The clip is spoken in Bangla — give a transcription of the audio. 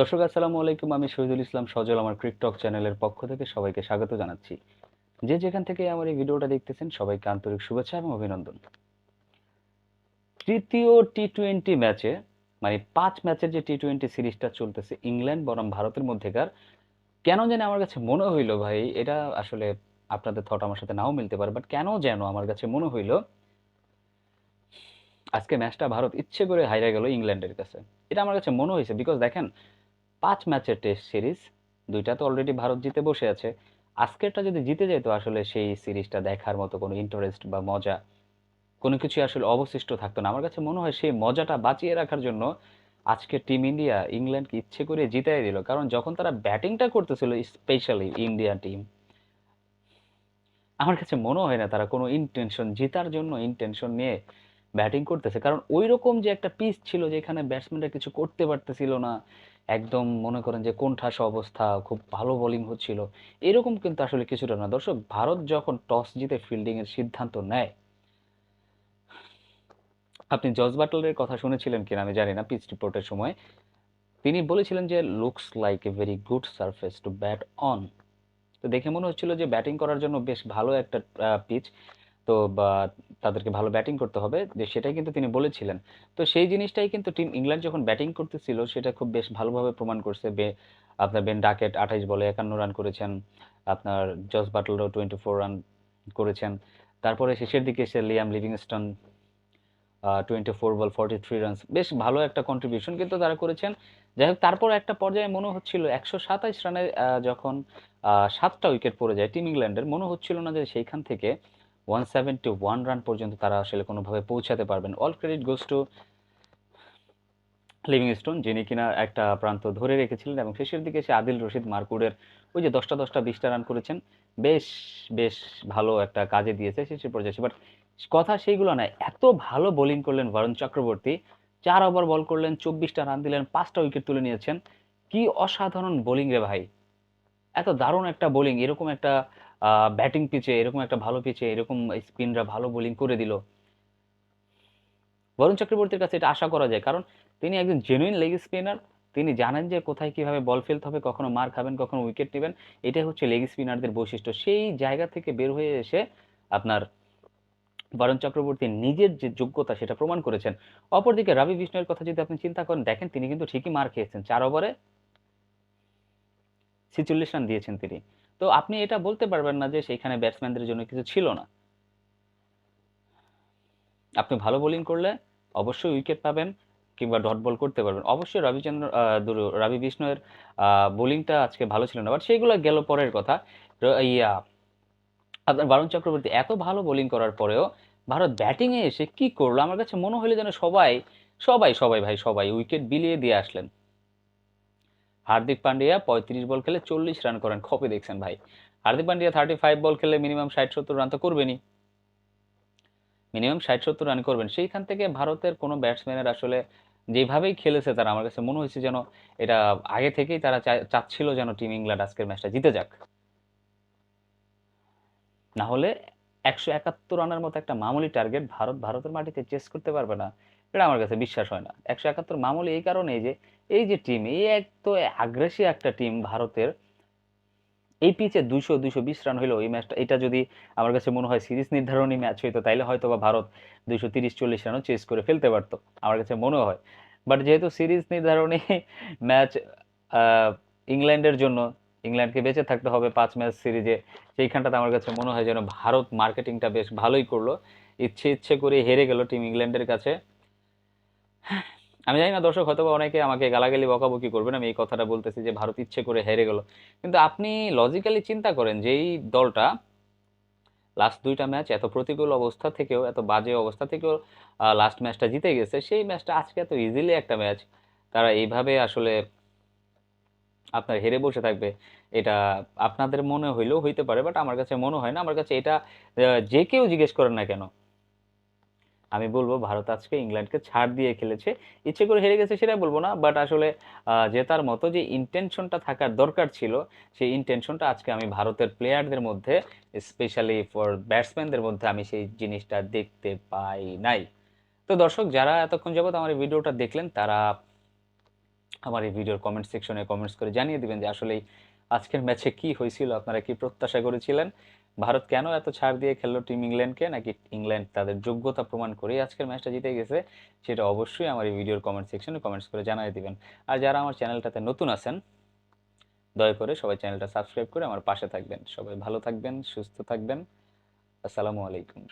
দর্শক, আসসালামু আলাইকুম। আমি শহীদুল ইসলাম সজল, আমার ক্রিকটক চ্যানেলের পক্ষ থেকে সবাইকে স্বাগত জানাচ্ছি। যে যেখান থেকে আমার এই ভিডিওটা দেখতেছেন, সবাইকে আন্তরিক শুভেচ্ছা এবং অভিনন্দন। তৃতীয় টি টোয়েন্টি ম্যাচে মানে পাঁচ ম্যাচের যে টি টোয়েন্টি সিরিজটা চলতেছে ইংল্যান্ড বনাম ভারতের মধ্যেকার, কেন যেন আমার কাছে মনে হইল ভাই, এটা আসলে আপনাদের থট আমার সাথে নাও মিলতে পারে বাট কেন যেন আমার কাছে মনে হইল, আজকে ম্যাচটা ভারত ইচ্ছে করে হাইরা গেল ইংল্যান্ডের কাছে। এটা আমার কাছে মনে হয়েছে বিকজ দেখেন পাঁচ ম্যাচের টেস্ট সিরিজ, দুইটা তো অলরেডি ভারত জিতে বসে আছে। আজকেরটা যদি জিতে যেত আসলে সেই সিরিজটা দেখার মতো কোনো ইন্টারেস্ট বা মজা কোনো কিছু আসলে অবশিষ্ট থাকতো না। আমার কাছে মনে হয় সেই মজাটা বাঁচিয়ে রাখার জন্য আজকে টিম ইন্ডিয়া ইংল্যান্ডকে ইচ্ছে করে জিতাই দিল। কারণ যখন তারা ব্যাটিংটা করতেছিল স্পেশালি ইন্ডিয়া টিম আমার কাছে মনে হয় না তারা কোনো ইনটেনশন জেতার জন্য ইনটেনশন নিয়ে ব্যাটিং করতেছে। কারণ ওই রকম যে একটা পিচ ছিল যেখানে ব্যাটসম্যানরা কিছু করতে পারতেছিল না একদম মনে করেন যে কোণঠাস অবস্থা, খুব ভালো বোলিং হচ্ছিল। এরকম কিন্তু আসলে কিছুটা না। দর্শক, ভারত যখন টস জিতে ফিল্ডিং এর সিদ্ধান্ত নেয়, আপনি জজ বাটলারের কথা শুনেছিলেন কিনা আমি জানি না, পিচ রিপোর্টের সময়। তিনি বলেছিলেন যে looks like a very good surface to bat on তো দেখে মনে হচ্ছিল যে, ব্যাটিং করার জন্য বেশ ভালো একটা পিচ তো বা তাদেরকে ভালো ব্যাটিং করতে হবে, যে সেটাই কিন্তু তিনি বলেছিলেন। তো সেই জিনিসটাই কিন্তু টিম ইংল্যান্ড যখন ব্যাটিং করতেছিল, সেটা খুব বেশ ভালোভাবে প্রমাণ করছে। বে, আপনার বেন ডাকেট আঠাইশ বলে একান্ন রান করেছেন, আপনার জস বাটলও টোয়েন্টি ফোর রান করেছেন, তারপরে শেষের দিকে এসে Liam Livingstone twenty four ball forty three runs বেশ ভালো একটা কন্ট্রিবিউশন কিন্তু তারা করেছেন। যাই হোক, তারপর একটা পর্যায়ে মনে হচ্ছিল একশো সাতাইশ রানে যখন সাতটা উইকেট পড়ে যায় টিম ইংল্যান্ডের মনে হচ্ছিল না যে সেইখান থেকে ওয়ান সেভেন্টি ওয়ান রান পর্যন্ত তারা আসলে কোনোভাবে পৌঁছাতে পারবেন। All credit goes to Livingstone যিনি কিনা একটা প্রান্ত ধরে রেখেছিলেন এবং শেষের দিকে সে আদিল রশিদ মারকুডের ওই যে দশটা দশটা বিশটা রান করেছেন। বেশ বেশ ভালো একটা কাজে দিয়েছে শেষের পর্যায়ে বাট কথা সেইগুলো নয় এত ভালো বোলিং করলেন বরুণ চক্রবর্তী চার ওভার বল করলেন, চব্বিশটা রান দিলেন, পাঁচটা উইকেট তুলে নিয়েছেন। কি অসাধারণ বোলিং রে ভাই। এত দারুণ একটা বোলিং এরকম একটা ব্যাটিং পিচে এরকম একটা ভালো পিচে এরকম স্পিনরা ভালো বোলিং করে দিল। বরুণ চক্রবর্তীর কাছে এটা আশা করা যায়, কারণ তিনি একজন জেনুইন লেগ স্পিনার তিনি জানেন যে কোথায় কীভাবে বল ফেলতে হবে, কখনো মার খাবেন, কখনো উইকেট নেবেন, এটাই হচ্ছে লেগ স্পিনারদের বৈশিষ্ট্য। সেই জায়গা থেকে বের হয়ে এসে আপনার বরুণ চক্রবর্তী নিজের যে যোগ্যতা সেটা প্রমাণ করেছেন। অপরদিকে রবি বিষ্ণুয়ের কথা যদি আপনি চিন্তা করেন, দেখেন তিনি কিন্তু ঠিকই মার খেয়েছেন, চার ওভারে ছিচল্লিশ রান দিয়েছেন তিনি। তো আপনি এটা বলতে পারবেন না যে সেইখানে ব্যাটসম্যানদের জন্য কিছু ছিল না। আপনি ভালো বোলিং করলে অবশ্যই উইকেট পাবেন কিংবা ডট বল করতে পারবেন। অবশ্যই রবিচন্দ্র রবি বিষ্ণুয়ের বোলিংটা আজকে ভালো ছিল না। বাট সেইগুলো গেল পরের কথা। ইয়া আপনার বারুণ চক্রবর্তী এত ভালো বোলিং করার পরেও ভারত ব্যাটিংয়ে এসে কি করল? আমার কাছে মনে হলো যেন সবাই সবাই সবাই ভাই, সবাই উইকেট বিলিয়ে দিয়ে আসলেন। হার্দিক পান্ডিয়া পঁয়ত্রিশ বল খেলে চল্লিশ রান করেন। খপে দেখছেন ভাই। Hardik Pandya thirty five ball খেলে মিনিমাম ষাট সত্তর রান তো করবেনই। মিনিমাম ষাট সত্তর রান করবেন। সেইখান থেকে ভারতের কোনো ব্যাটসম্যানের আসলে যেভাবেই খেলেছে তারা, আমার কাছে মনে হয়েছে যেন এটা আগে থেকেই তারা চাচ্ছিল যেন টিম ইংল্যান্ড আজকের ম্যাচটা জিতে যাক। না হলে একশো একাত্তর রানের মতো একটা মামুলি টার্গেট ভারত, ভারতের মাটিতে চেস করতে পারবে না। এটা আমার কাছে বিশ্বাস হয় না। একশো একাত্তর মামুলি এই কারণে যে এই যে টিম এই এক তো আগ্রাসী একটা টিম ভারতের, এই পিচে দুইশো দুইশো বিশ রান হইল এই ম্যাচটা এটা যদি আমার কাছে মনে হয় সিরিজ নির্ধারণী ম্যাচ হইতো, তাইলে হয়তো বা ভারত দুইশো তিরিশ, চল্লিশ রানও চেস করে ফেলতে পারতো, আমার কাছে মনে হয়। বাট যেহেতু সিরিজ নির্ধারণী ম্যাচ ইংল্যান্ডের জন্য, ইংল্যান্ডকে বেঁচে থাকতে হবে পাঁচ ম্যাচ সিরিজে, সেইখানটাতে আমার কাছে মনে হয় যেন ভারত মার্কেটিংটা বেশ ভালোই করল। ইচ্ছে ইচ্ছে করে হেরে গেল টিম ইংল্যান্ডের কাছে। আমি জানি না, দর্শক হয়তো অনেকে আমাকে গালাগালি, বকাবকি করবেন, আমি এই কথাটা বলতেছি যে ভারত ইচ্ছে করে হেরে গেল। কিন্তু আপনি লজিক্যালি চিন্তা করেন যে এই দলটা লাস্ট দুইটা ম্যাচ এত প্রতিকূল অবস্থা থেকেও, এত বাজে অবস্থা থেকেও লাস্ট ম্যাচটা জিতে গেছে, সেই ম্যাচটা আজকে এত ইজিলি একটা ম্যাচ তারা এইভাবে আসলে আপনার হেরে বসে থাকবে, এটা আপনাদের মনে হইলেও হইতে পারে বাট আমার কাছে মনে হয় না। আমার কাছে এটা যে কেউ জিজ্ঞেস করেন না কেন আমি বলব ভারত আজকে ইংল্যান্ডকে ছাড় দিয়ে খেলেছে। ইচ্ছে করে হেরে গেছে সেটা বলব না বাট আসলে জেতার মতো যে ইন্টেনশনটা থাকার দরকার ছিল, সেই ইন্টেনশনটা আজকে আমি ভারতের প্লেয়ারদের মধ্যে স্পেশালি ফর ব্যাটসম্যানদের মধ্যে আমি সেই জিনিসটা দেখতে পাই নাই। তো দর্শক, যারা এতক্ষণ যাবত আমার এই ভিডিওটা দেখলেন, তারা আমার এই ভিডিওর কমেন্ট সেকশনে কমেন্টস করে জানিয়ে দিবেন যে আসলে আজকের ম্যাচে কি হয়েছিল, আপনারা কি প্রত্যাশা করেছিলেন। ভারত কেন এত ছাড় দিয়ে খেললো টিম ইংল্যান্ডকে? নাকি ইংল্যান্ড তাদের যোগ্যতা প্রমাণ করে আজকের ম্যাচটা জিতে গেছে? সেটা অবশ্যই আমার এই ভিডিওর কমেন্ট সেকশনে কমেন্টস করে জানিয়ে দিবেন। আর যারা আমার চ্যানেলটাতে নতুন আছেন, দয়া করে সবাই চ্যানেলটা সাবস্ক্রাইব করে আমার পাশে থাকবেন। সবাই ভালো থাকবেন, সুস্থ থাকবেন। আসসালামু আলাইকুম।